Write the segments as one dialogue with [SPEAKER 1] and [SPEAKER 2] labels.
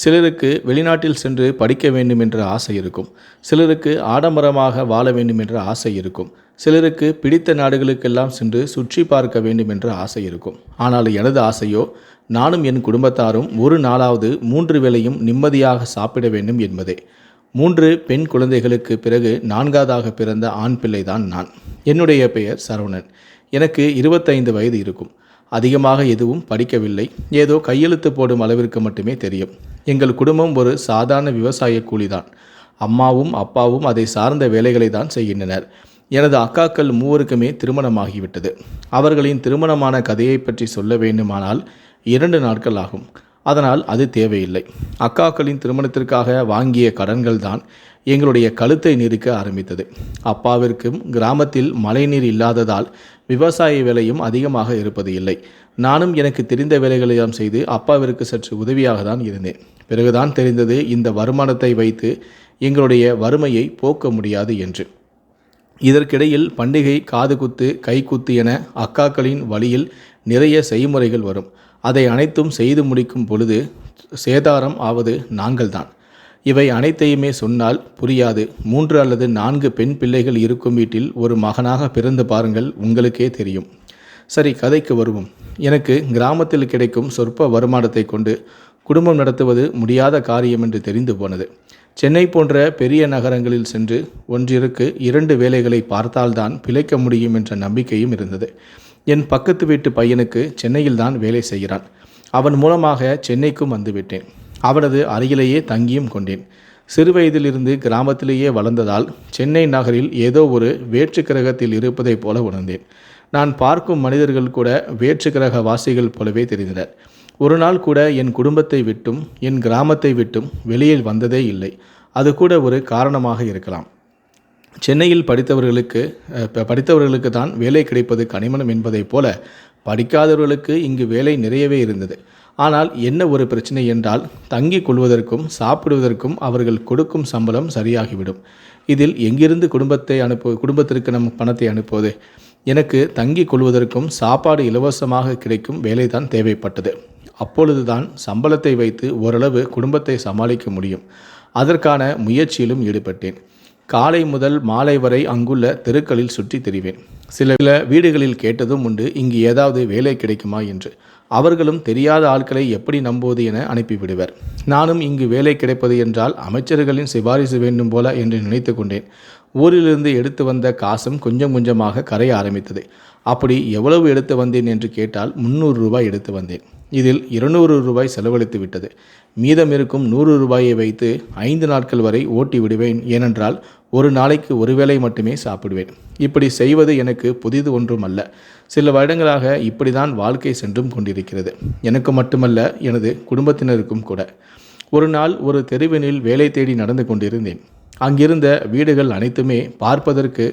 [SPEAKER 1] சிலருக்கு வெளிநாட்டில் சென்று படிக்க வேண்டும் என்ற ஆசை இருக்கும். சிலருக்கு ஆடம்பரமாக வாழ வேண்டும் என்ற ஆசை இருக்கும். சிலருக்கு பிடித்த நாடுகளுக்கெல்லாம் சென்று சுற்றி பார்க்க வேண்டும் என்ற ஆசை இருக்கும். ஆனால் எனது ஆசையோ நானும் என் குடும்பத்தாரும் ஒரு நாளாவது மூன்று வேளையும் நிம்மதியாக சாப்பிட வேண்டும் என்பதே. மூன்று பெண் குழந்தைகளுக்கு பிறகு நான்காவதாக பிறந்த ஆண் பிள்ளைதான் நான். என்னுடைய பெயர் சரவணன். எனக்கு இருபத்தைந்து வயது இருக்கும். அதிகமாக எதுவும் படிக்கவில்லை. ஏதோ கையெழுத்து போடும் அளவிற்கு மட்டுமே தெரியும். எங்கள் குடும்பம் ஒரு சாதாரண விவசாய கூலிதான். அம்மாவும் அப்பாவும் அதை சார்ந்த வேலைகளை தான் செய்கின்றனர். எனது அக்காக்கள் மூவருக்குமே திருமணமாகிவிட்டது. அவர்களின் திருமணமான கதையை பற்றி சொல்ல வேண்டுமானால் இரண்டு நாட்கள் ஆகும். அதனால் அது தேவையில்லை. அக்காக்களின் திருமணத்திற்காக வாங்கிய கடன்கள் தான் எங்களுடைய கழுத்தை நெருக்க ஆரம்பித்தது. அப்பாவிற்கும் கிராமத்தில் மழைநீர் இல்லாததால் விவசாய வேலையும் அதிகமாக இருப்பது இல்லை. நானும் எனக்கு தெரிந்த வேலைகளெல்லாம் செய்து அப்பாவிற்கு சற்று உதவியாக தான் இருந்தேன். பிறகுதான் தெரிந்தது இந்த வருமானத்தை வைத்து எங்களுடைய வறுமையை போக்க முடியாது என்று. இதற்கிடையில் பண்டிகை காதுகுத்து கைக்குத்து என அக்காக்களின் வழியில் நிறைய செய்முறைகள் வரும். அதை அனைத்தும் செய்து முடிக்கும் பொழுது சேதாரம் ஆவது நாங்கள்தான். இவை அனைத்தையுமே சொன்னால் புரியாது. மூன்று அல்லது நான்கு பெண் பிள்ளைகள் இருக்கும் வீட்டில் ஒரு மகனாக பிறந்து பாருங்கள் உங்களுக்கே தெரியும். சரி கதைக்கு வருவோம். எனக்கு கிராமத்தில் கிடைக்கும் சொற்ப வருமானத்தை கொண்டு குடும்பம் நடத்துவது முடியாத காரியம் என்று தெரிந்து போனது. சென்னை போன்ற பெரிய நகரங்களில் சென்று ஒன்றிற்கு இரண்டு வேலைகளை பார்த்தால்தான் பிழைக்க முடியும் என்ற நம்பிக்கையும் இருந்தது. என் பக்கத்து வீட்டு பையனுக்கு சென்னையில்தான் வேலை செய்கிறான். அவன் மூலமாக சென்னைக்கும் வந்துவிட்டேன் அவனது அருகிலேயே தங்கியும் கொண்டேன். சிறுவயதிலிருந்து கிராமத்திலேயே வளர்ந்ததால் சென்னை நகரில் ஏதோ ஒரு வேற்று கிரகத்தில் இருப்பதைப் போல உணர்ந்தேன். நான் பார்க்கும் மனிதர்கள் கூட வேற்று கிரக வாசிகள் போலவே தெரிந்தனர். ஒரு நாள் கூட என் குடும்பத்தை விட்டும் என் கிராமத்தை விட்டும் வெளியில் வந்ததே இல்லை. அது கூட ஒரு காரணமாக இருக்கலாம். சென்னையில் படித்தவர்களுக்கு படித்தவர்களுக்கு தான் வேலை கிடைப்பது கனிமனம் என்பதைப் போல படிக்காதவர்களுக்கு இங்கு வேலை நிறையவே இருந்தது. ஆனால் என்ன ஒரு பிரச்சனை என்றால் தங்கிக் கொள்வதற்கும் சாப்பிடுவதற்கும் அவர்கள் கொடுக்கும் சம்பளம் சரியாகிவிடும். இதில் எங்கிருந்து குடும்பத்தை அனுப்பு குடும்பத்திற்கு நம் பணத்தை அனுப்புவது? எனக்கு தங்கிக் கொள்வதற்கும் சாப்பாடு இலவசமாக கிடைக்கும் வேலைதான் தேவைப்பட்டது. அப்பொழுதுதான் சம்பளத்தை வைத்து ஓரளவு குடும்பத்தை சமாளிக்க முடியும். அதற்கான முயற்சியிலும் ஈடுபட்டேன். காலை முதல் மாலை வரை அங்குள்ள தெருக்களில் சுற்றித் திரிவேன். சில சில வீடுகளில் கேட்டதும் உண்டு இங்கு ஏதாவது வேலை கிடைக்குமா? என்று. அவர்களும் தெரியாத ஆட்களை எப்படி நம்புவது என அனுப்பிவிடுவர். நானும் இங்கு வேலை கிடைப்பது என்றால் அமைச்சர்களின் சிபாரிசு வேண்டும் போல என்று நினைத்து கொண்டேன். ஊரிலிருந்து எடுத்து வந்த காசும் கொஞ்சம் கொஞ்சமாக கரைய ஆரம்பித்தது. அப்படி எவ்வளவு எடுத்து வந்தேன் என்று கேட்டால் முந்நூறு ரூபாய் எடுத்து வந்தேன். இதில் இருநூறு ரூபாய் செலவழித்து விட்டது. மீதம் இருக்கும் நூறு ரூபாயை வைத்து ஐந்து நாட்கள் வரை ஓட்டி விடுவேன். ஏனென்றால் ஒரு நாளைக்கு ஒரு வேளை மட்டுமே சாப்பிடுவேன். இப்படி செய்வது எனக்கு புதிது ஒன்றும் அல்ல சில வருடங்களாக இப்படிதான் வாழ்க்கை சென்றும் கொண்டிருக்கிறது. எனக்கு மட்டுமல்ல எனது குடும்பத்தினருக்கும் கூட. ஒரு நாள் ஒரு தெருவினில் வேலை தேடி நடந்து கொண்டிருந்தேன். அங்கிருந்த வீடுகள் அனைத்துமே பார்ப்பதற்கு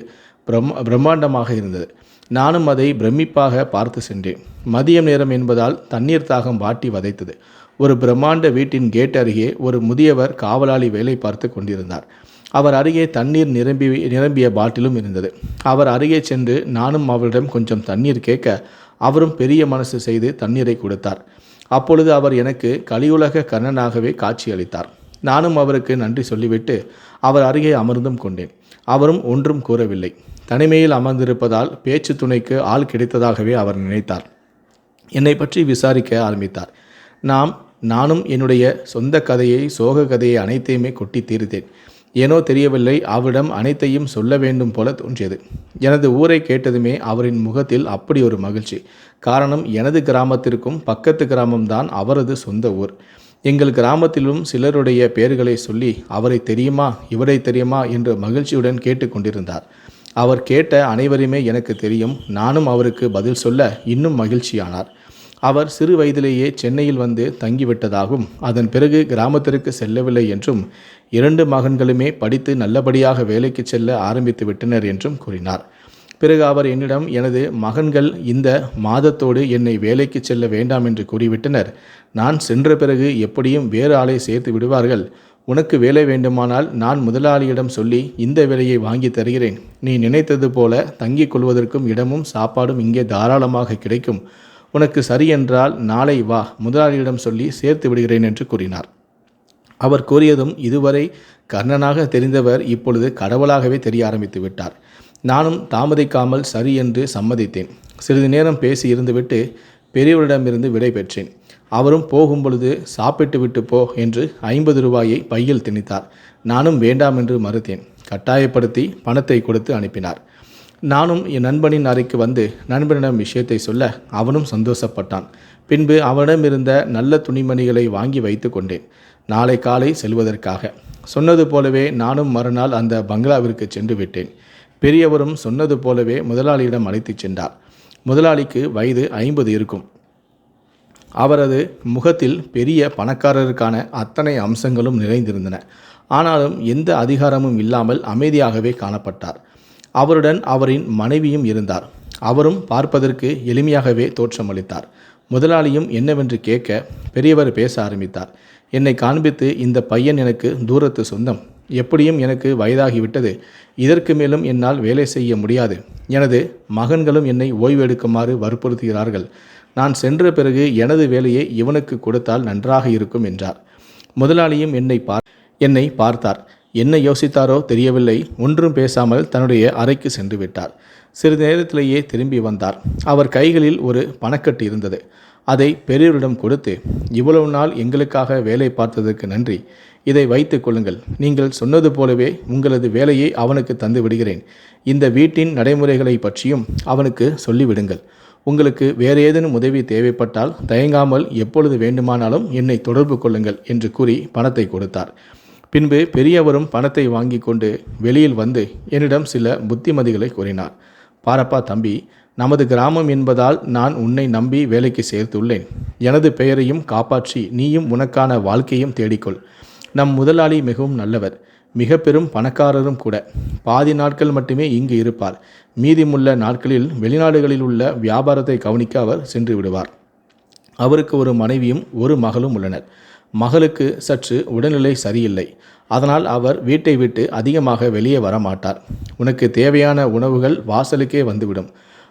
[SPEAKER 1] பிரம்ம பிரம்மாண்டமாக இருந்தது. நானும் அதை பிரமிப்பாக பார்த்து சென்றேன். மதியம் நேரம் என்பதால் தண்ணீர் தாகம் வாட்டி வதைத்தது. ஒரு பிரம்மாண்ட வீட்டின் கேட் அருகே ஒரு முதியவர் காவலாளி வேலை பார்த்து கொண்டிருந்தார். அவர் அருகே தண்ணீர் நிரம்பி நிரம்பிய பாட்டிலும் இருந்தது. அவர் அருகே சென்று நானும் அவரிடம் கொஞ்சம் தண்ணீர் கேட்க அவரும் பெரிய மனசு செய்து தண்ணீரை கொடுத்தார். அப்பொழுது அவர் எனக்கு கலியுலக கண்ணனாகவே காட்சியளித்தார். நானும் அவருக்கு நன்றி சொல்லிவிட்டு அவர் அருகே அமர்ந்தும் கொண்டேன். அவரும் ஒன்றும் கூறவில்லை. தனிமையில் அமர்ந்திருப்பதால் பேச்சு துணைக்கு ஆள் கிடைத்ததாகவே அவர் நினைத்தார். என்னை பற்றி விசாரிக்க ஆரம்பித்தார். நாம் நானும் என்னுடைய சொந்த கதையை சோக கதையை அனைத்தையுமே கொட்டி தீர்த்தேன். ஏனோ தெரியவில்லை அவரிடம் அனைத்தையும் சொல்ல வேண்டும் போல தோன்றியது. எனது ஊரை கேட்டதுமே அவரின் முகத்தில் அப்படி ஒரு மகிழ்ச்சி. காரணம் எனது கிராமத்திற்கும் பக்கத்து கிராமம்தான் அவரது சொந்த ஊர். எங்கள் கிராமத்திலும் சிலருடைய பெயர்களை சொல்லி அவரை தெரியுமா இவரை தெரியுமா என்று மகிழ்ச்சியுடன் கேட்டுக்கொண்டிருந்தார் அவர் கேட்ட அனைவருமே எனக்கு தெரியும். நானும் அவருக்கு பதில் சொல்ல இன்னும் மகிழ்ச்சியானார். அவர் சிறு வயதிலேயே சென்னையில் வந்து தங்கிவிட்டதாகவும் அதன் பிறகு கிராமத்திற்கு செல்லவில்லை என்றும் இரண்டு மகன்களுமே படித்து நல்லபடியாக வேலைக்கு செல்ல ஆரம்பித்து விட்டனர் என்றும் கூறினார். பிறகு அவர் என்னிடம் எனது மகன்கள் இந்த மாதத்தோடு என்னை வேலைக்கு செல்ல வேண்டாம் என்று கூறிவிட்டனர். நான் சென்ற பிறகு எப்படியும் வேறு ஆளை சேர்த்து விடுவார்கள். உனக்கு வேலை வேண்டுமானால் நான் முதலாளியிடம் சொல்லி இந்த வேலையை வாங்கி தருகிறேன். நீ நினைத்தது போல தங்கிக் கொள்வதற்கும் இடமும் சாப்பாடும் இங்கே தாராளமாக கிடைக்கும். உனக்கு சரி என்றால் நாளை வா முதலாளியிடம் சொல்லி சேர்த்து விடுகிறேன் என்று கூறினார். அவர் கூறியதும் இதுவரை கர்ணனாக தெரிந்தவர் இப்பொழுது கடவுளாகவே தெரிய ஆரம்பித்து விட்டார். நானும் தாமதிக்காமல் சரி என்று சம்மதித்தேன். சிறிது நேரம் பேசி இருந்துவிட்டு பெரியவரிடமிருந்து விடை பெற்றேன். அவரும் போகும் பொழுது சாப்பிட்டு விட்டு போ என்று ஐம்பது ரூபாயை பையில் திணித்தார். நானும் வேண்டாம் என்று மறுத்தேன். கட்டாயப்படுத்தி பணத்தை கொடுத்து அனுப்பினார். நானும் என் நண்பனின் அறைக்கு வந்து நண்பனிடம் விஷயத்தை சொல்ல அவனும் சந்தோஷப்பட்டான். பின்பு அவனிடமிருந்த நல்ல துணிமணிகளை வாங்கி வைத்து கொண்டேன். நாளை காலை செல்வதற்காக. சொன்னது போலவே நானும் மறுநாள் அந்த பங்களாவிற்கு சென்று விட்டேன். பெரியவரும் சொன்னது போலவே முதலாளியிடம் அழைத்துச் சென்றார். முதலாளிக்கு வயது ஐம்பது இருக்கும். அவரது முகத்தில் பெரிய பணக்காரருக்கான அத்தனை அம்சங்களும் நிறைந்திருந்தன. ஆனாலும் எந்த அதிகாரமும் இல்லாமல் அமைதியாகவே காணப்பட்டார். அவருடன் அவரின் மனைவியும் இருந்தார். அவரும் பார்ப்பதற்கு எளிமையாகவே தோற்றமளித்தார் முதலாளியும் என்னவென்று கேட்க பெரியவர் பேச ஆரம்பித்தார். என்னை காண்பித்து இந்த பையன் எனக்கு தூரத்து சொந்தம். எப்படியும் எனக்கு வயதாகிவிட்டது. இதற்கு மேலும் என்னால் வேலை செய்ய முடியாது. எனது மகன்களும் என்னை ஓய்வெடுக்குமாறு வற்புறுத்துகிறார்கள். நான் சென்ற பிறகு எனது வேலையை இவனுக்கு கொடுத்தால் நன்றாக இருக்கும் என்றார். முதலாளியும் என்னை பார் என்னை பார்த்தார். என்ன யோசித்தாரோ தெரியவில்லை. ஒன்றும் பேசாமல் தன்னுடைய அறைக்கு சென்று விட்டார். சிறிது நேரத்திலேயே திரும்பி வந்தார். அவர் கைகளில் ஒரு பணக்கட்டு இருந்தது. அதை பெரியவரிடம் கொடுத்து இவ்வளவு நாள் எங்களுக்காக வேலை பார்த்ததற்கு நன்றி. இதை வைத்துக் கொள்ளுங்கள். நீங்கள் சொன்னது போலவே உங்களது வேலையை அவனுக்கு தந்து விடுகிறேன். இந்த வீட்டின் நடைமுறைகளை பற்றியும் அவனுக்கு சொல்லிவிடுங்கள். உங்களுக்கு வேறு ஏதேனும் உதவி தேவைப்பட்டால் தயங்காமல் எப்பொழுது வேண்டுமானாலும் என்னை தொடர்பு கொள்ளுங்கள் என்று கூறி பணத்தை கொடுத்தார். பின்பு பெரியவரும் பணத்தை வாங்கி கொண்டு வெளியில் வந்து என்னிடம் சில புத்திமதிகளை கூறினார். பாரப்பா தம்பி நமது கிராமம் என்பதால் நான் உன்னை நம்பி வேலைக்கு சேர்த்துள்ளேன். எனது பெயரையும் காப்பாற்றி நீயும் உனக்கான வாழ்க்கையும் தேடிக்கொள். நம் முதலாளி மிகவும் நல்லவர். மிக பெரும் பணக்காரரும் கூட. பாதி நாட்கள் மட்டுமே இங்கு இருப்பார். மீதிமுள்ள நாட்களில் வெளிநாடுகளில் உள்ள வியாபாரத்தை கவனிக்க அவர் சென்று விடுவார். அவருக்கு ஒரு மனைவியும் ஒரு மகளும் உள்ளனர். மகளுக்கு சற்று உடல்நிலை சரியில்லை. அதனால் அவர் வீட்டை விட்டு அதிகமாக வெளியே வர மாட்டார் உனக்கு தேவையான உணவுகள் வாசலுக்கே வந்துவிடும்.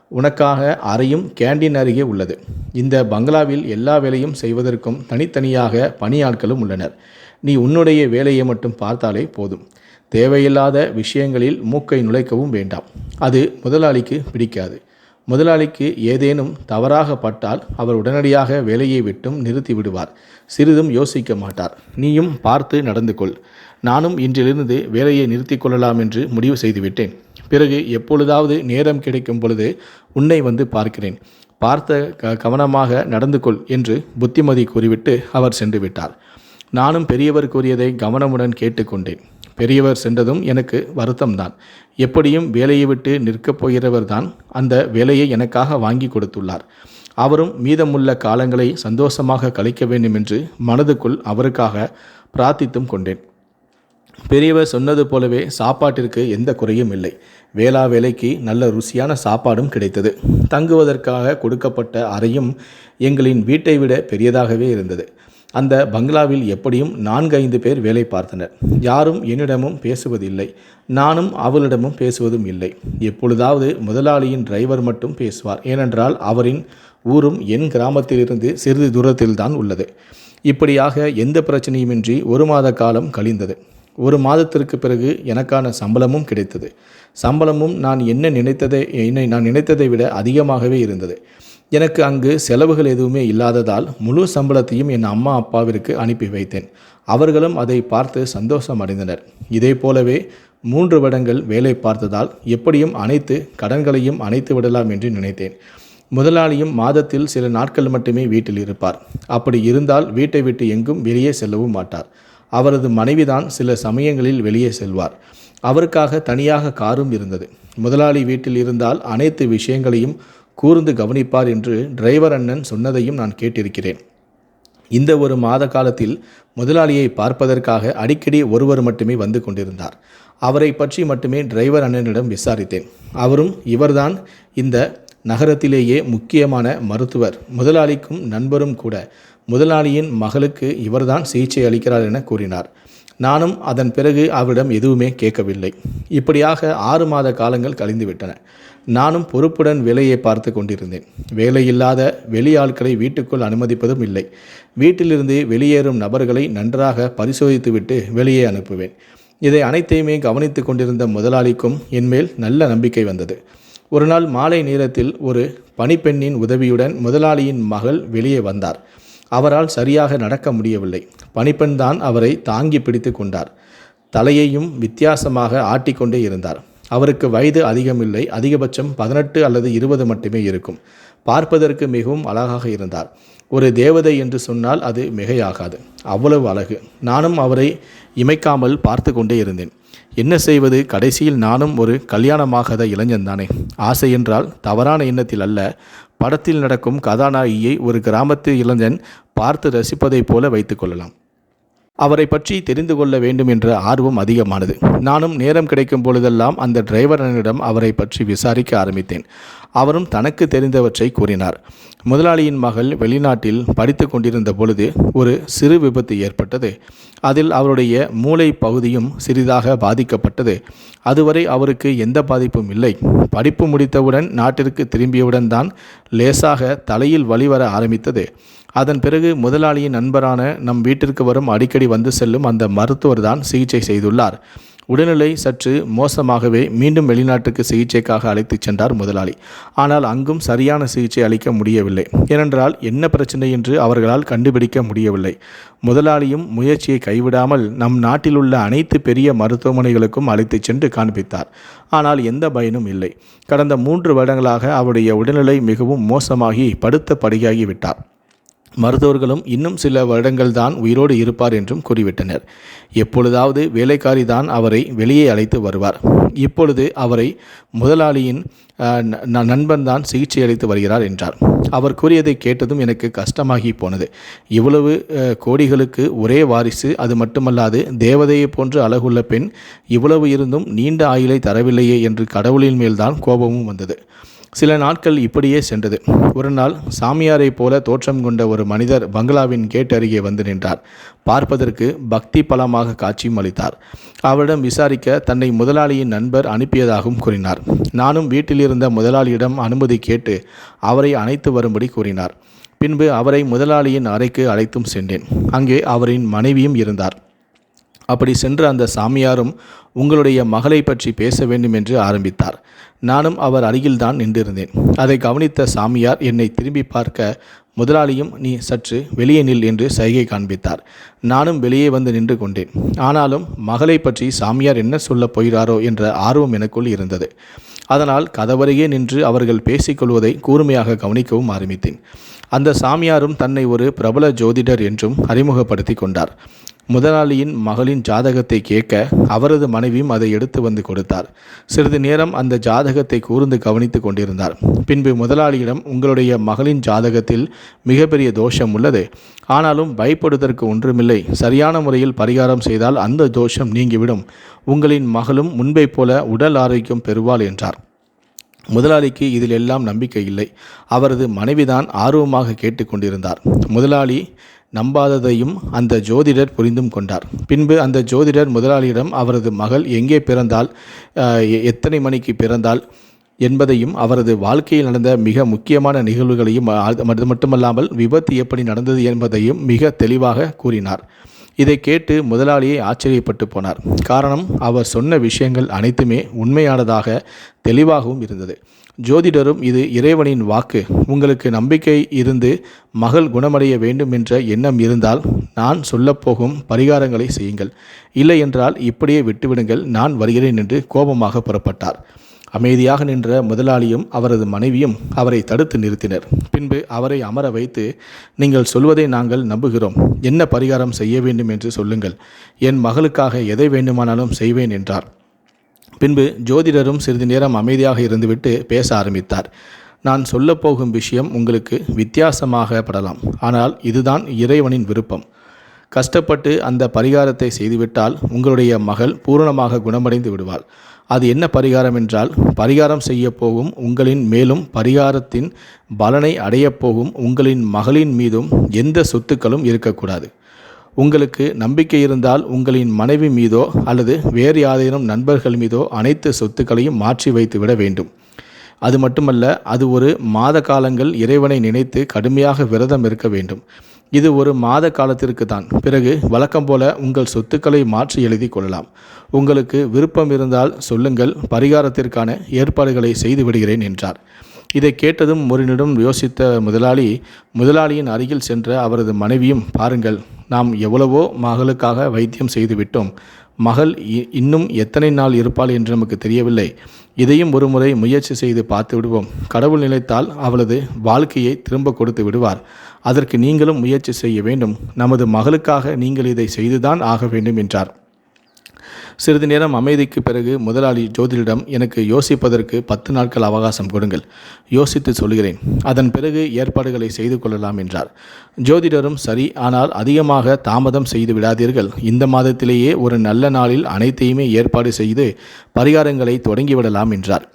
[SPEAKER 1] உனக்காக அறையும் கேண்டீன் அருகே உள்ளது. இந்த பங்களாவில் எல்லா வேலையும் செய்வதற்கும் தனித்தனியாக பணியாட்களும் உள்ளனர். நீ உன்னுடைய வேலையை மட்டும் பார்த்தாலே போதும். தேவையில்லாத விஷயங்களில் மூக்கை நுழைக்கவும் வேண்டாம். அது முதலாளிக்கு பிடிக்காது. முதலாளிக்கு ஏதேனும் தவறாக பட்டால் அவர் உடனடியாக வேலையை விட்டும் நிறுத்தி விடுவார். சிறிதும் யோசிக்க மாட்டார். நீயும் பார்த்து நடந்து கொள் நானும் இன்றிலிருந்து வேலையை நிறுத்தி கொள்ளலாம் என்று முடிவு செய்துவிட்டேன். பிறகு எப்பொழுதாவது நேரம் கிடைக்கும் பொழுது உன்னை வந்து பார்க்கிறேன். பார்த்த க கவனமாக நடந்து கொள் என்று புத்திமதி கூறிவிட்டு அவர் சென்று விட்டார். நானும் பெரியவர் கூறியதை கவனமுடன் கேட்டுக்கொண்டேன். பெரியவர் சென்றதும் எனக்கு வருத்தம்தான். எப்படியும் வேலையை விட்டு நிற்கப் போகிறவர்தான் அந்த வேலையை எனக்காக வாங்கி கொடுத்துள்ளார். அவரும் மீதமுள்ள காலங்களை சந்தோஷமாக கழிக்க வேண்டும் என்று மனதுக்குள் அவருக்காக பிரார்த்தித்தும் கொண்டேன். பெரியவர் சொன்னது போலவே சாப்பாட்டிற்கு எந்த குறையும் இல்லை. வேளா வேலைக்கு நல்ல ருசியான சாப்பாடும் கிடைத்தது. தங்குவதற்காக கொடுக்கப்பட்ட அறையும் எங்களின் வீட்டை விட பெரியதாகவே இருந்தது. அந்த பங்களாவில் எப்படியும் நான்கு ஐந்து பேர் வேலை பார்த்தனர். யாரும் என்னிடமும் பேசுவதில்லை. நானும் அவளிடமும் பேசுவதும் இல்லை. எப்பொழுதாவது முதலாளியின் டிரைவர் மட்டும் பேசுவார். ஏனென்றால் அவரின் ஊரும் என் கிராமத்திலிருந்து சிறிது தூரத்தில்தான் உள்ளது. இப்படியாக எந்த பிரச்சனையுமின்றி ஒரு மாத காலம் கழிந்தது. ஒரு மாதத்திற்கு பிறகு எனக்கான சம்பளமும் கிடைத்தது. சம்பளமும் நான் என்ன நினைத்ததை என்னை நான் நினைத்ததை விட அதிகமாகவே இருந்தது. எனக்கு அங்கு செலவுகள் எதுவுமே இல்லாததால் முழு சம்பளத்தையும் என் அம்மா அப்பாவிற்கு அனுப்பி வைத்தேன். அவர்களும் அதை பார்த்து சந்தோஷம் அடைந்தனர். இதே போலவே மூன்று வருடங்கள் வேலை பார்த்ததால் எப்படியும் அனைத்து கடன்களையும் அணைத்து விடலாம் என்று நினைத்தேன். முதலாளியும் மாதத்தில் சில நாட்கள் மட்டுமே வீட்டில் இருப்பார். அப்படி இருந்தால் வீட்டை விட்டு எங்கும் வெளியே செல்லவும் மாட்டார். அவரது மனைவிதான் சில சமயங்களில் வெளியே செல்வார். அவருக்காக தனியாக காரும் இருந்தது. முதலாளி வீட்டில் இருந்தால் அனைத்து விஷயங்களையும் கூர்ந்து கவனிப்பார் என்று டிரைவர் அண்ணன் சொன்னதையும் நான் கேட்டிருக்கிறேன். இந்த ஒரு மாத காலத்தில் முதலாளியை பார்ப்பதற்காக அடிக்கடி ஒருவர் மட்டுமே வந்து கொண்டிருந்தார். அவரை பற்றி மட்டுமே டிரைவர் அண்ணனிடம் விசாரித்தேன். அவரும் இவர்தான் இந்த நகரத்திலேயே முக்கியமான மருத்துவர். முதலாளிக்கும் நண்பரும் கூட. முதலாளியின் மகளுக்கு இவர்தான் சிகிச்சை அளிக்கிறார் என கூறினார். நானும் அதன் பிறகு அவரிடம் எதுவுமே கேட்கவில்லை. இப்படியாக ஆறு மாத காலங்கள் கழிந்துவிட்டன. நானும் பொறுப்புடன் வேலையை பார்த்து கொண்டிருந்தேன். வேலையில்லாத வெளியாட்களை வீட்டுக்குள் அனுமதிப்பதும் இல்லை. வீட்டிலிருந்து வெளியேறும் நபர்களை நன்றாக பரிசோதித்துவிட்டு வெளியே அனுப்புவேன். இதை அனைத்தையுமே கவனித்து கொண்டிருந்த முதலாளிக்கும் என்மேல் நல்ல நம்பிக்கை வந்தது. ஒரு நாள் மாலை நேரத்தில் ஒரு பணிப்பெண்ணின் உதவியுடன் முதலாளியின் மகள் வெளியே வந்தார். அவரால் சரியாக நடக்க முடியவில்லை. பணிப்பெண் தான் அவரை தாங்கி பிடித்து கொண்டார். தலையையும் வித்தியாசமாக ஆட்டிக்கொண்டே இருந்தார். அவருக்கு வயது அதிகமில்லை. அதிகபட்சம் பதினெட்டு அல்லது இருபது மட்டுமே இருக்கும். பார்ப்பதற்கு மிகவும் அழகாக இருந்தார். ஒரு தேவதை என்று சொன்னால் அது மிகையாகாது. அவ்வளவு அழகு. நானும் அவரை இமைக்காமல் பார்த்து கொண்டே இருந்தேன். என்ன செய்வது? கடைசியில் நானும் ஒரு கல்யாணமாகாத இளைஞன்தானே ஆசை என்றால் தவறான எண்ணத்தில் அல்ல. படத்தில் நடக்கும் கதாநாயகியை ஒரு கிராமத்து இளைஞன் பார்த்து ரசிப்பதைப் போல வைத்துக்கொள்ளலாம் அவரை பற்றி தெரிந்து கொள்ள வேண்டும் என்ற ஆர்வம் அதிகமானது. நானும் நேரம் கிடைக்கும் பொழுதெல்லாம் அந்த டிரைவரனிடம் அவரை பற்றி விசாரிக்க ஆரம்பித்தேன். அவரும் தனக்கு தெரிந்தவற்றை கூறினார். முதலாளியின் மகள் வெளிநாட்டில் படித்து கொண்டிருந்த பொழுது ஒரு சிறு விபத்து ஏற்பட்டது. அதில் அவருடைய மூளை பகுதியும் சிறிதாக பாதிக்கப்பட்டது. அதுவரை அவருக்கு எந்த பாதிப்பும் இல்லை. படிப்பு முடித்தவுடன் நாட்டிற்கு திரும்பியவுடன் தான் லேசாக தலையில் வழிவர ஆரம்பித்தது. அதன் பிறகு முதலாளியின் நண்பரான நம் வீட்டிற்கு வரும் அடிக்கடி வந்து செல்லும் அந்த மருத்துவர் தான் சிகிச்சை செய்துள்ளார். உடல்நிலை சற்று மோசமாகவே மீண்டும் வெளிநாட்டுக்கு சிகிச்சைக்காக அழைத்துச் சென்றார் முதலாளி. ஆனால் அங்கும் சரியான சிகிச்சை அளிக்க முடியவில்லை. ஏனென்றால் என்ன பிரச்சனை என்று அவர்களால் கண்டுபிடிக்க முடியவில்லை. முதலாளியும் முயற்சியை கைவிடாமல் நம் நாட்டில் உள்ள அனைத்து பெரிய மருத்துவமனைகளுக்கும் அழைத்துச் சென்று காண்பித்தார். ஆனால் எந்த பயனும் இல்லை. கடந்த மூன்று வருடங்களாக அவருடைய உடல்நிலை மிகவும் மோசமாகி படுத்த படியாகிவிட்டார் மருத்துவர்களும் இன்னும் சில வருடங்கள் தான் உயிரோடு இருப்பார் என்றும் கூறிவிட்டனர். எப்பொழுதாவது வேலைக்காரி தான் அவரை வெளியே அழைத்து வருவார். இப்பொழுது அவரை முதலாளியின் நண்பன் தான் சிகிச்சை அளித்து வருகிறார் என்றார். அவர் கூறியதை கேட்டதும் எனக்கு கஷ்டமாகி போனது. இவ்வளவு கோடிகளுக்கு ஒரே வாரிசு அது மட்டுமல்லாது தேவதையை போன்று அழகுள்ள பெண் இவ்வளவு இருந்தும் நீண்ட ஆயுளை தரவில்லையே என்று கடவுளின் மேல்தான் கோபமும் வந்தது. சில நாட்கள் இப்படியே சென்றது. ஒரு நாள் சாமியாரை போல தோற்றம் கொண்ட ஒரு மனிதர் பங்களாவின் கேட் அருகே வந்து நின்றார். பார்ப்பதற்கு பக்தி பலமாக காட்சியும் அளித்தார். அவரிடம் விசாரிக்க தன்னை முதலாளியின் நண்பர் அனுப்பியதாகவும் கூறினார். நானும் வீட்டில் இருந்த முதலாளியிடம் அனுமதி கேட்டு அவரை அணைத்து வரும்படி கூறினார். பின்பு அவரை முதலாளியின் அறைக்கு அழைத்தும் சென்றேன். அங்கே அவரின் மனைவியும் இருந்தார். அப்படி சென்ற அந்த சாமியாரும் உங்களுடைய மகளை பற்றி பேச வேண்டும் என்று ஆரம்பித்தார். நானும் அவர் அருகில்தான் நின்றிருந்தேன். அதை கவனித்த சாமியார் என்னை திரும்பி பார்க்க முதலாளியும் நீ சற்று வெளியே நில் என்று சைகை காண்பித்தார். நானும் வெளியே வந்து நின்று கொண்டேன். ஆனாலும் மகளை பற்றி சாமியார் என்ன சொல்லப் போகிறாரோ என்ற ஆர்வம் எனக்குள் இருந்தது. அதனால் கதவருகே நின்று அவர்கள் பேசிக்கொள்வதை கூர்மையாக கவனிக்கவும் ஆரம்பித்தேன். அந்த சாமியாரும் தன்னை ஒரு பிரபல ஜோதிடர் என்றும் அறிமுகப்படுத்தி கொண்டார். முதலாளியின் மகளின் ஜாதகத்தை கேட்க அவரது மனைவியும் அதை எடுத்து வந்து கொடுத்தார். சிறிது நேரம் அந்த ஜாதகத்தை கூர்ந்து கவனித்து கொண்டிருந்தார். பின்பு முதலாளியிடம் உங்களுடைய மகளின் ஜாதகத்தில் மிகப்பெரிய தோஷம் உள்ளது. ஆனாலும் பயப்படுவதற்கு ஒன்றுமில்லை. சரியான முறையில் பரிகாரம் செய்தால் அந்த தோஷம் நீங்கிவிடும். உங்களின் மகளும் முன்பை போல உடல் ஆரோக்கியம் பெறுவாள் என்றார். முதலாளிக்கு இதில் எல்லாம் நம்பிக்கை இல்லை. அவரது மனைவிதான் ஆர்வமாக கேட்டுக்கொண்டிருந்தார் முதலாளி நம்பாததையும் அந்த ஜோதிடர் புரிந்தும் கொண்டார். பின்பு அந்த ஜோதிடர் முதலாளியிடம் அவரது மகள் எங்கே பிறந்தால் எத்தனை மணிக்கு பிறந்தால் என்பதையும் அவரது வாழ்க்கையில் நடந்த மிக முக்கியமான நிகழ்வுகளையும் அது மட்டுமல்லாமல் விபத்து எப்படி நடந்தது என்பதையும் மிக தெளிவாக கூறினார். இதை கேட்டு முதலாளியை ஆச்சரியப்பட்டு போனார். காரணம் அவர் சொன்ன விஷயங்கள் அனைத்துமே உண்மையானதாக தெளிவாகவும் இருந்தது. ஜோதிடரும் இது இறைவனின் வாக்கு. உங்களுக்கு நம்பிக்கை இருந்து மகள் குணமடைய வேண்டும் என்ற எண்ணம் இருந்தால் நான் சொல்லப்போகும் பரிகாரங்களை செய்யுங்கள். இல்லை என்றால் இப்படியே விட்டுவிடுங்கள். நான் வருகிறேன் என்று கோபமாக புறப்பட்டார். அமைதியாக நின்ற முதலாளியும் அவரது மனைவியும் அவரை தடுத்து நிறுத்தினர். பின்பு அவரை அமர வைத்து நீங்கள் சொல்வதை நாங்கள் நம்புகிறோம். என்ன பரிகாரம் செய்ய வேண்டும் என்று சொல்லுங்கள். என் மகளுக்காக எதை வேண்டுமானாலும் செய்வேன் என்றார். பின்பு ஜோதிடரும் சிறிது நேரம் அமைதியாக இருந்துவிட்டு பேச ஆரம்பித்தார். நான் சொல்லப்போகும் விஷயம் உங்களுக்கு வித்தியாசமாக படலாம். ஆனால் இதுதான் இறைவனின் விருப்பம். கஷ்டப்பட்டு அந்த பரிகாரத்தை செய்துவிட்டால் உங்களுடைய மகள் பூரணமாக குணமடைந்து விடுவாள். அது என்ன பரிகாரம் என்றால் பரிகாரம் செய்ய போகும் உங்களின் மேலும் பரிகாரத்தின் பலனை அடையப் போகும் உங்களின் மகளின் மீதும் எந்த சொத்துக்களும் இருக்கக்கூடாது. உங்களுக்கு நம்பிக்கை இருந்தால் உங்களின் மனைவி மீதோ அல்லது வேறு யாதேனும் நண்பர்கள் மீதோ அனைத்து சொத்துக்களையும் மாற்றி வைத்து விட வேண்டும். அது மட்டுமல்ல அது ஒரு மாத காலங்கள் இறைவனை நினைத்து கடுமையாக விரதம் இருக்க வேண்டும். இது ஒரு மாத காலத்திற்கு தான். பிறகு வழக்கம் போல உங்கள் சொத்துக்களை மாற்றி எழுதி கொள்ளலாம். உங்களுக்கு விருப்பம் இருந்தால் சொல்லுங்கள் பரிகாரத்திற்கான ஏற்பாடுகளை செய்து விடுகிறேன் என்றார். இதை கேட்டதும் ஒரு நிமிடம் யோசித்த முதலாளி முதலாளியின் அருகில் சென்ற அவரது மனைவியும் பாருங்கள் நாம் எவ்வளவோ மகளுக்காக வைத்தியம் செய்துவிட்டோம் மகள் இ- இன்னும் எத்தனை நாள் இருப்பாள் என்று நமக்கு தெரியவில்லை. இதையும் ஒரு முறை முயற்சி செய்து பார்த்து விடுவோம். கடவுள் நினைத்தால் அவளது வாழ்க்கையை திரும்ப கொடுத்து விடுவார். அதற்கு நீங்களும் முயற்சி செய்ய வேண்டும். நமது மகளுக்காக நீங்கள் இதை செய்துதான் ஆக வேண்டும் என்றார். சிறிது நேரம் அமைதிக்கு பிறகு முதலாளி ஜோதிடரிடம் எனக்கு யோசிப்பதற்கு பத்து நாட்கள் அவகாசம் கொடுங்கள். யோசித்து சொல்கிறேன் அதன் பிறகு ஏற்பாடுகளை செய்து கொள்ளலாம் என்றார். ஜோதிடரும் சரி ஆனால் அதிகமாக தாமதம் செய்து விடாதீர்கள். இந்த மாதத்திலேயே ஒரு நல்ல நாளில் அனைத்தையுமே ஏற்பாடு செய்து பரிகாரங்களை தொடங்கிவிடலாம் என்றார்.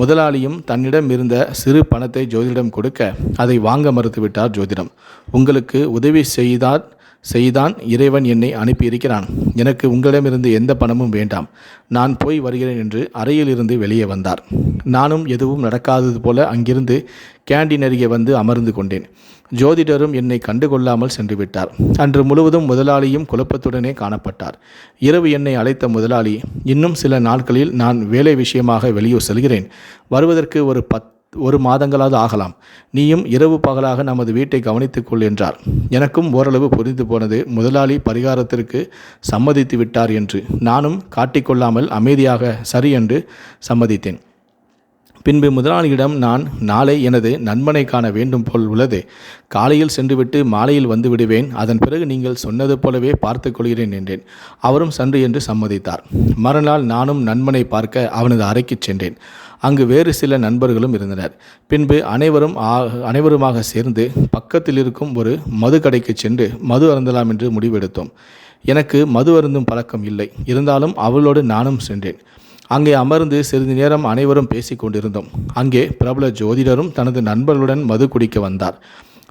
[SPEAKER 1] முதலாளியும் தன்னிடம் இருந்த சிறு பணத்தை ஜோதிடம் கொடுக்க அதை வாங்க மறுத்துவிட்டார் ஜோதிடம். உங்களுக்கு உதவி செய்தால் செய்தான் இறைவன் என்னை அனுப்பியிருக்கிறான். எனக்கு உங்களிடமிருந்து எந்த பணமும் வேண்டாம். நான் போய் வருகிறேன் என்று அறையிலிருந்து வெளியே வந்தார். நானும் எதுவும் நடக்காதது போல அங்கிருந்து கேண்டீன் அருகே வந்து அமர்ந்து கொண்டேன். ஜோதிடரும் என்னை கண்டுகொள்ளாமல் சென்று விட்டார் அன்று முழுவதும் முதலாளியும் குழப்பத்துடனே காணப்பட்டார். இரவு என்னை அழைத்த முதலாளி இன்னும் சில நாட்களில் நான் வேலை விஷயமாக வெளியூர் செல்கிறேன். வருவதற்கு ஒரு பத் ஒரு மாதங்களாவது ஆகலாம். நீயும் இரவு பகலாக நமது வீட்டை கவனித்துக்கொள் என்றார். எனக்கும் ஓரளவு புரிந்து போனது முதலாளி பரிகாரத்திற்கு சம்மதித்து விட்டார் என்று. நானும் காட்டிக்கொள்ளாமல் அமைதியாக சரி என்று சம்மதித்தேன். பின்பு முதலாளியிடம் நான் நாளை எனது நண்பனை காண வேண்டும் போல் உள்ளது. காலையில் சென்றுவிட்டு மாலையில் வந்து விடுவேன். அதன் பிறகு நீங்கள் சொன்னது போலவே பார்த்து கொள்கிறேன் என்றேன். அவரும் சன்று என்று சம்மதித்தார். மறுநாள் நானும் நண்பனை பார்க்க அவனது அறைக்கு சென்றேன். அங்கு வேறு சில நண்பர்களும் இருந்தனர். பின்பு அனைவரும் ஆ- அனைவருமாக சேர்ந்து பக்கத்தில் இருக்கும் ஒரு மது கடைக்கு சென்று மது அருந்தலாம் என்று முடிவெடுத்தோம். எனக்கு மது அருந்தும் பழக்கம் இல்லை. இருந்தாலும் அவளோடு நானும் சென்றேன். அங்கே அமர்ந்து சிறிது நேரம் அனைவரும் பேசிக் கொண்டிருந்தோம். அங்கே பிரபல ஜோதிடரும் தனது நண்பர்களுடன் மது குடிக்க வந்தார்.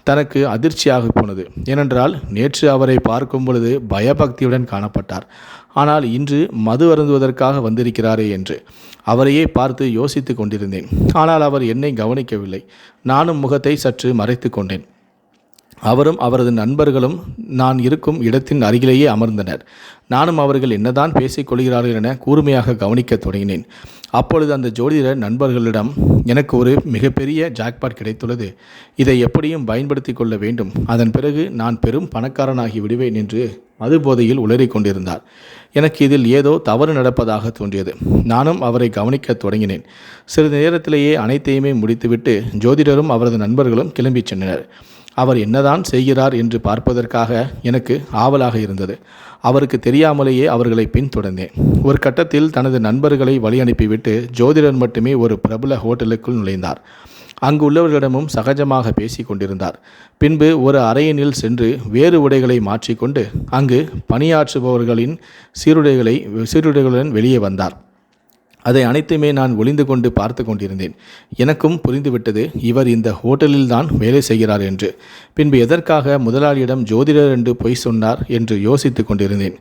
[SPEAKER 1] தனக்கு அதிர்ச்சியாக போனது. ஏனென்றால் நேற்று அவரை பார்க்கும் பொழுது பயபக்தியுடன் காணப்பட்டார். ஆனால் இன்று மது அருந்துவதற்காக வந்திருக்கிறாரே என்று. அவரையே பார்த்து யோசித்து கொண்டிருந்தேன். ஆனால் அவர் என்னை கவனிக்கவில்லை. நானும் முகத்தை சற்று மறைத்து கொண்டேன். அவரும் அவரது நண்பர்களும் நான் இருக்கும் இடத்தின் அருகிலேயே அமர்ந்தனர். நானும் அவர்கள் என்னதான் பேசிக் கொள்கிறார்கள் என கூர்மையாக கவனிக்கத் தொடங்கினேன். அப்பொழுது அந்த ஜோதிடர் நண்பர்களிடம் எனக்கு ஒரு மிகப்பெரிய ஜாக்பாட் கிடைத்துள்ளது. இதை எப்படியும் பயன்படுத்தி கொள்ள வேண்டும். அதன் பிறகு நான் பெரும் பணக்காரனாகி விடுவேன் என்று மது போதையில் உளறிக் கொண்டிருந்தார் எனக்கு இதில் ஏதோ தவறு நடப்பதாக தோன்றியது. நானும் அவரை கவனிக்கத் தொடங்கினேன். சிறிது நேரத்திலேயே அனைத்தையுமே முடித்துவிட்டு ஜோதிடரும் அவரது நண்பர்களும் கிளம்பிச் சென்றனர். அவர் என்னதான் செய்கிறார் என்று பார்ப்பதற்காக எனக்கு ஆவலாக இருந்தது. அவருக்கு தெரியாமலேயே அவர்களை பின்தொடர்ந்தேன். ஒரு கட்டத்தில் தனது நண்பர்களை வழி அனுப்பிவிட்டு ஜோதிடர் மட்டுமே ஒரு பிரபல ஹோட்டலுக்குள் நுழைந்தார். அங்கு உள்ளவர்களிடமும் சகஜமாக பேசிக் கொண்டிருந்தார் பின்பு ஒரு அறையினில் சென்று வேறு உடைகளை மாற்றிக்கொண்டு அங்கு பணியாற்றுபவர்களின் சீருடைகளை சீருடைகளுடன் வெளியே வந்தார். அதை அனைத்துமே நான் ஒளிந்து கொண்டு பார்த்து கொண்டிருந்தேன். எனக்கும் புரிந்துவிட்டது இவர் இந்த ஹோட்டலில்தான் வேலை செய்கிறார் என்று. பின்பு எதற்காக முதலாளியிடம் ஜோதிடர் என்று பொய் சொன்னார் என்று யோசித்துக் கொண்டிருந்தேன்.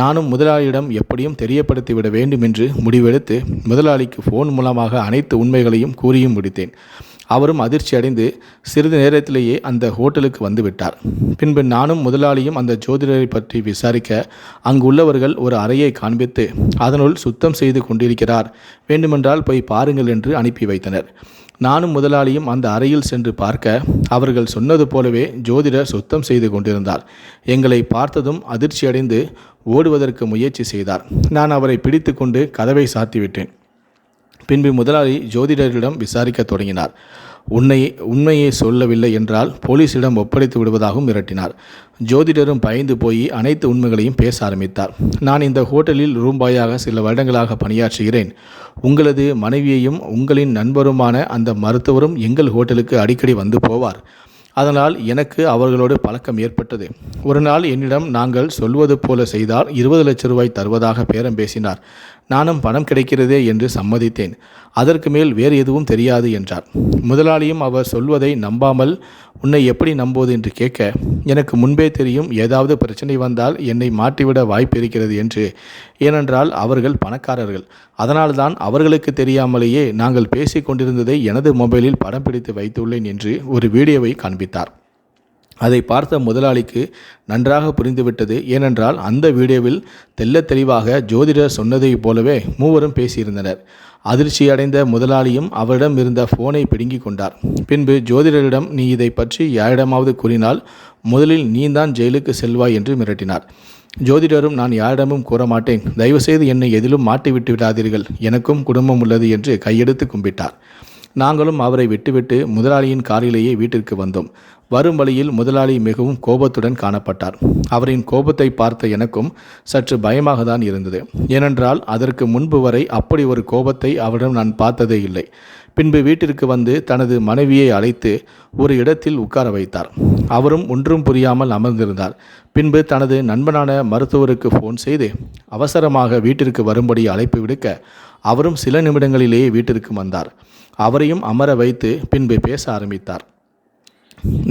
[SPEAKER 1] நானும் முதலாளியிடம் எப்படியும் தெரியப்படுத்திவிட வேண்டும் என்று முடிவெடுத்து முதலாளிக்கு ஃபோன் மூலமாக அனைத்து உண்மைகளையும் கூறியும் முடித்தேன். அவரும் அதிர்ச்சி அடைந்து சிறிது நேரத்திலேயே அந்த ஹோட்டலுக்கு வந்துவிட்டார். பின்பு நானும் முதலாளியும் அந்த ஜோதிடரை பற்றி விசாரிக்க அங்கு உள்ளவர்கள் ஒரு அறையை காண்பித்து அதனுள் சுத்தம் செய்து கொண்டிருக்கிறார். வேண்டுமென்றால் போய் பாருங்கள் என்று அனுப்பி வைத்தனர். நானும் முதலாளியும் அந்த அறையில் சென்று பார்க்க அவர்கள் சொன்னது போலவே ஜோதிடர் சுத்தம் செய்து கொண்டிருந்தார். எங்களை பார்த்ததும் அதிர்ச்சியடைந்து ஓடுவதற்கு முயற்சி செய்தார். நான் அவரை பிடித்துக்கொண்டு கதவை சாத்திவிட்டேன். பின்பு முதலாளி ஜோதிடரிடம் விசாரிக்கத் தொடங்கினார். உன்னை உண்மையை சொல்லவில்லை என்றால் போலீசிடம் ஒப்படைத்து விடுவதாகவும் மிரட்டினார். ஜோதிடரும் பயந்து போய் அனைத்து உண்மைகளையும் பேச ஆரம்பித்தார். நான் இந்த ஹோட்டலில் ரூபாயாக சில வருடங்களாக பணியாற்றுகிறேன். உங்களது மனைவியையும் உங்களின் நண்பருமான அந்த மருத்துவரும் எங்கள் ஹோட்டலுக்கு அடிக்கடி வந்து போவார். அதனால் எனக்கு அவர்களோடு பழக்கம் ஏற்பட்டது. ஒரு நாள் என்னிடம் நாங்கள் சொல்வது போல செய்தால் இருபது லட்ச ரூபாய் தருவதாக பேரம் பேசினார். நானும் பணம் கிடைக்கிறதே என்று சம்மதித்தேன். அதற்கு மேல் வேறு எதுவும் தெரியாது என்றார். முதலாளியும் அவர் சொல்வதை நம்பாமல் உன்னை எப்படி நம்புவது? என்று கேட்க எனக்கு முன்பே தெரியும் ஏதாவது பிரச்சனை வந்தால் என்னை மாட்டிவிட வாய்ப்பு இருக்கிறது என்று. ஏனென்றால் அவர்கள் பணக்காரர்கள். அதனால்தான் அவர்களுக்கு தெரியாமலேயே நாங்கள் பேசிக் கொண்டிருந்ததை எனது மொபைலில் படம் பிடித்து வைத்துள்ளேன் என்று ஒரு வீடியோவை காண்பித்தார். அதை பார்த்த முதலாளிக்கு நன்றாக புரிந்துவிட்டது. ஏனென்றால் அந்த வீடியோவில் தெல்ல தெளிவாக ஜோதிடர் சொன்னதைப் போலவே மூவரும் பேசியிருந்தனர். அதிர்ச்சியடைந்த முதலாளியும் அவரிடம் இருந்த ஃபோனை பிடுங்கிக் கொண்டார். பின்பு ஜோதிடரிடம் நீ இதை பற்றி யாரிடமாவது கூறினால் முதலில் நீதான் ஜெயிலுக்கு செல்வாய் என்று மிரட்டினார். ஜோதிடரும் நான் யாரிடமும் கூற மாட்டேன். தயவுசெய்து என்னை எதிலும் மாட்டிவிட்டு விடாதீர்கள். எனக்கும் குடும்பம் உள்ளது என்று கையெடுத்து கும்பிட்டார். நாங்களும் அவரை விட்டுவிட்டு முதலாளியின் காரிலேயே வீட்டிற்கு வந்தோம். வரும் வழியில் முதலாளி மிகவும் கோபத்துடன் காணப்பட்டார். அவரின் கோபத்தை பார்த்த எனக்கும் சற்று பயமாக தான் இருந்தது. ஏனென்றால் அதற்கு முன்பு வரை அப்படி ஒரு கோபத்தை அவரிடம் நான் பார்த்ததே இல்லை. பின்பு வீட்டிற்கு வந்து தனது மனைவியை அழைத்து ஒரு இடத்தில் உட்கார வைத்தார். அவரும் ஒன்றும் புரியாமல் அமர்ந்திருந்தார். பின்பு தனது நண்பனான மருத்துவருக்கு ஃபோன் செய்து அவசரமாக வீட்டிற்கு வரும்படி அழைப்பு விடுக்க அவரும் சில நிமிடங்களிலேயே வீட்டிற்கு வந்தார். அவரையும் அமர வைத்து பின்பு பேச ஆரம்பித்தார்.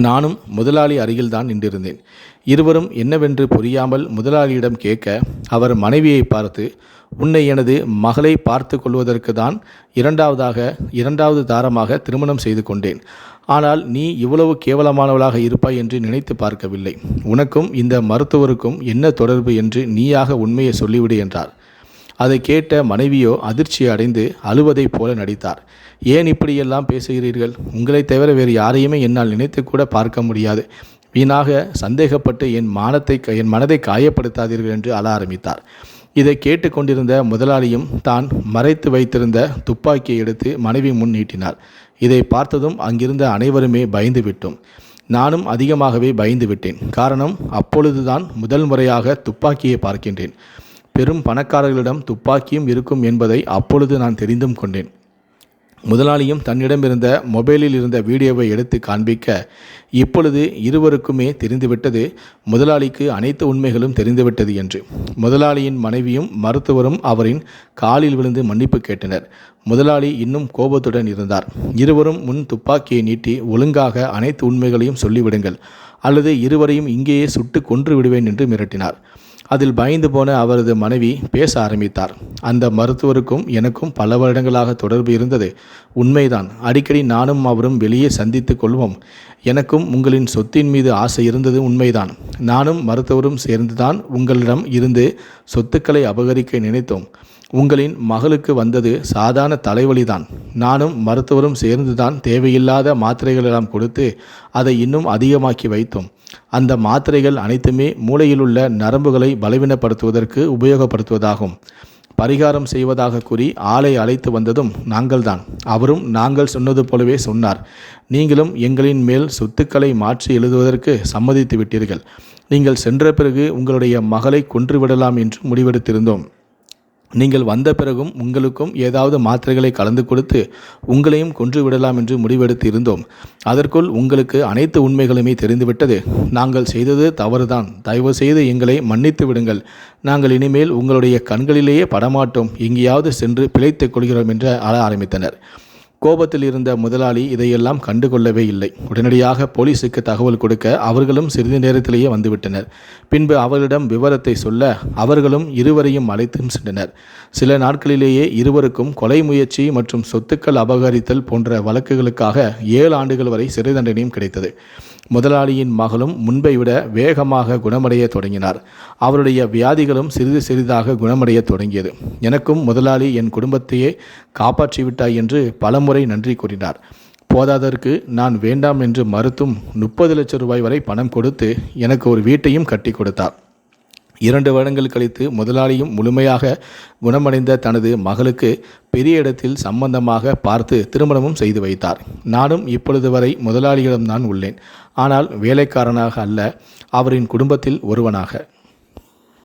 [SPEAKER 1] நானும் முதலாளி அருகில்தான் நின்றிருந்தேன். இருவரும் என்னவென்று புரியாமல் முதலாளியிடம் கேட்க அவர் மனைவியை பார்த்து உன்னை எனது மகளை பார்த்து கொள்வதற்கு தான் இரண்டாவதாக இரண்டாவது தாரமாக திருமணம் செய்து கொண்டேன். ஆனால் நீ இவ்வளவு கேவலமானவளாக இருப்பாய் என்று நினைத்து பார்க்கவில்லை. உனக்கும் இந்த மருத்துவருக்கும் என்ன தொடர்பு என்று நீயாக உண்மையை சொல்லிவிடு என்றார். அதை கேட்ட மனைவியோ அதிர்ச்சி அடைந்து அழுவதைப் போல நடித்தார். ஏன் இப்படியெல்லாம் பேசுகிறீர்கள்? உங்களைத் தவிர வேறு யாரையுமே என்னால் நினைத்து கூட பார்க்க முடியாது. வீணாக சந்தேகப்பட்டு என் மானத்தை என் மனதை காயப்படுத்தாதீர்கள் என்று அழ ஆரம்பித்தார். இதை கேட்டுக்கொண்டிருந்த முதலாளியும் தான் மறைத்து வைத்திருந்த துப்பாக்கியை எடுத்து மனைவி முன் நீட்டினார். இதை பார்த்ததும் அங்கிருந்த அனைவருமே பயந்து விட்டோம். நானும் அதிகமாகவே பயந்து விட்டேன். காரணம் அப்பொழுதுதான் முதல் முறையாக துப்பாக்கியை பார்க்கின்றேன். பெரும் பணக்காரர்களிடம் துப்பாக்கியும் இருக்கும் என்பதை அப்பொழுது நான் தெரிந்தும் கொண்டேன். முதலாளியும் தன்னிடம் இருந்த மொபைலில் இருந்த வீடியோவை எடுத்து காண்பிக்க இப்பொழுது இருவருக்குமே தெரிந்துவிட்டது முதலாளிக்கு அனைத்து உண்மைகளும் தெரிந்துவிட்டது என்று. முதலாளியின் மனைவியும் மருத்துவரும் அவரின் காலில் விழுந்து மன்னிப்பு கேட்டனர். முதலாளி இன்னும் கோபத்துடன் இருந்தார். இருவரும் முன் துப்பாக்கியை நீட்டி ஒழுங்காக அனைத்து உண்மைகளையும் சொல்லிவிடுங்கள் அல்லது இருவரையும் இங்கேயே சுட்டு கொன்று விடுவேன் என்று மிரட்டினார். அதில் பயந்து போன அவரது மனைவி பேச ஆரம்பித்தார். அந்த மருத்துவருக்கும் எனக்கும் பல வருடங்களாக தொடர்பு இருந்தது. உண்மைதான் அடிக்கடி நானும் அவரும் வெளியே சந்தித்து கொள்வோம். எனக்கும் உங்களின் சொத்தின் மீது ஆசை இருந்தது உண்மைதான். நானும் மருத்துவரும் சேர்ந்துதான் உங்களிடம் இருந்து சொத்துக்களை அபகரிக்க நினைத்தோம். உங்களின் மகளுக்கு வந்தது சாதாரண தலைவலிதான். நானும் மருத்துவரும் சேர்ந்துதான் தேவையில்லாத மாத்திரைகளெல்லாம் கொடுத்து அதை இன்னும் அதிகமாக்கி வைத்தோம். அந்த மாத்திரைகள் அனைத்துமே மூளையிலுள்ள நரம்புகளை பலவீனப்படுத்துவதற்கு உபயோகப்படுத்துவதாகும். பரிகாரம் செய்வதாக கூறி ஆளை அழைத்து வந்ததும் நாங்கள்தான். அவரும் நாங்கள் சொன்னது போலவே சொன்னார். நீங்களும் எங்களின் மேல் சொத்துக்களை மாற்றி எழுதுவதற்கு சம்மதித்து விட்டீர்கள். நீங்கள் சென்ற பிறகு உங்களுடைய மகளை கொன்றுவிடலாம் என்று முடிவெடுத்திருந்தோம். நீங்கள் வந்த பிறகும் உங்களுக்கும் ஏதாவது மாத்திரைகளை கலந்து கொடுத்து உங்களையும் கொன்று விடலாம் என்று முடிவெடுத்து இருந்தோம். அதற்குள் உங்களுக்கு அனைத்து உண்மைகளுமே தெரிந்துவிட்டது. நாங்கள் செய்தது தவறுதான். தயவு செய்து எங்களை மன்னித்து விடுங்கள். நாங்கள் இனிமேல் உங்களுடைய கண்களிலேயே படமாட்டோம். எங்கேயாவது சென்று பிழைத்துக் கொள்கிறோம் என்று அழ ஆரம்பித்தனர். கோபத்தில் இருந்த முதலாளி இதையெல்லாம் கண்டுகொள்ளவே இல்லை. உடனடியாக போலீசுக்கு தகவல் கொடுக்க அவர்களும் சிறிது நேரத்திலேயே வந்துவிட்டனர். பின்பு அவர்களிடம் விவரத்தை சொல்ல அவர்களும் இருவரையும் அழைத்தும் சென்றனர். சில நாட்களிலேயே இருவருக்கும் கொலை முயற்சி மற்றும் சொத்துக்கள் அபகரித்தல் போன்ற வழக்குகளுக்காக ஏழு ஆண்டுகள் வரை சிறை தண்டனையும் கிடைத்தது. முதலாளியின் மகளும் முன்பை விட வேகமாக குணமடைய தொடங்கினார். அவருடைய வியாதிகளும் சிறிது சிறிதாக குணமடைய தொடங்கியது. எனக்கும் முதலாளி என் குடும்பத்தையே காப்பாற்றிவிட்டாய் என்று பலமுறை நன்றி கூறினார். போதாதற்கு நான் வேண்டாம் என்று மறுத்தும் முப்பது லட்சம் ரூபாய் வரை பணம் கொடுத்து எனக்கு ஒரு வீட்டையும் கட்டி கொடுத்தார். இரண்டு வருடங்கள் கழித்து முதலாளியும் முழுமையாக குணமடைந்த தனது மகளுக்கு பெரிய இடத்தில் சம்பந்தமாக பார்த்து திருமணமும் செய்து வைத்தார். நானும் இப்பொழுது வரை முதலாளியிடம்தான் உள்ளேன். ஆனால் வேலைக்காரனாக அல்ல அவரின் குடும்பத்தில் ஒருவனாக.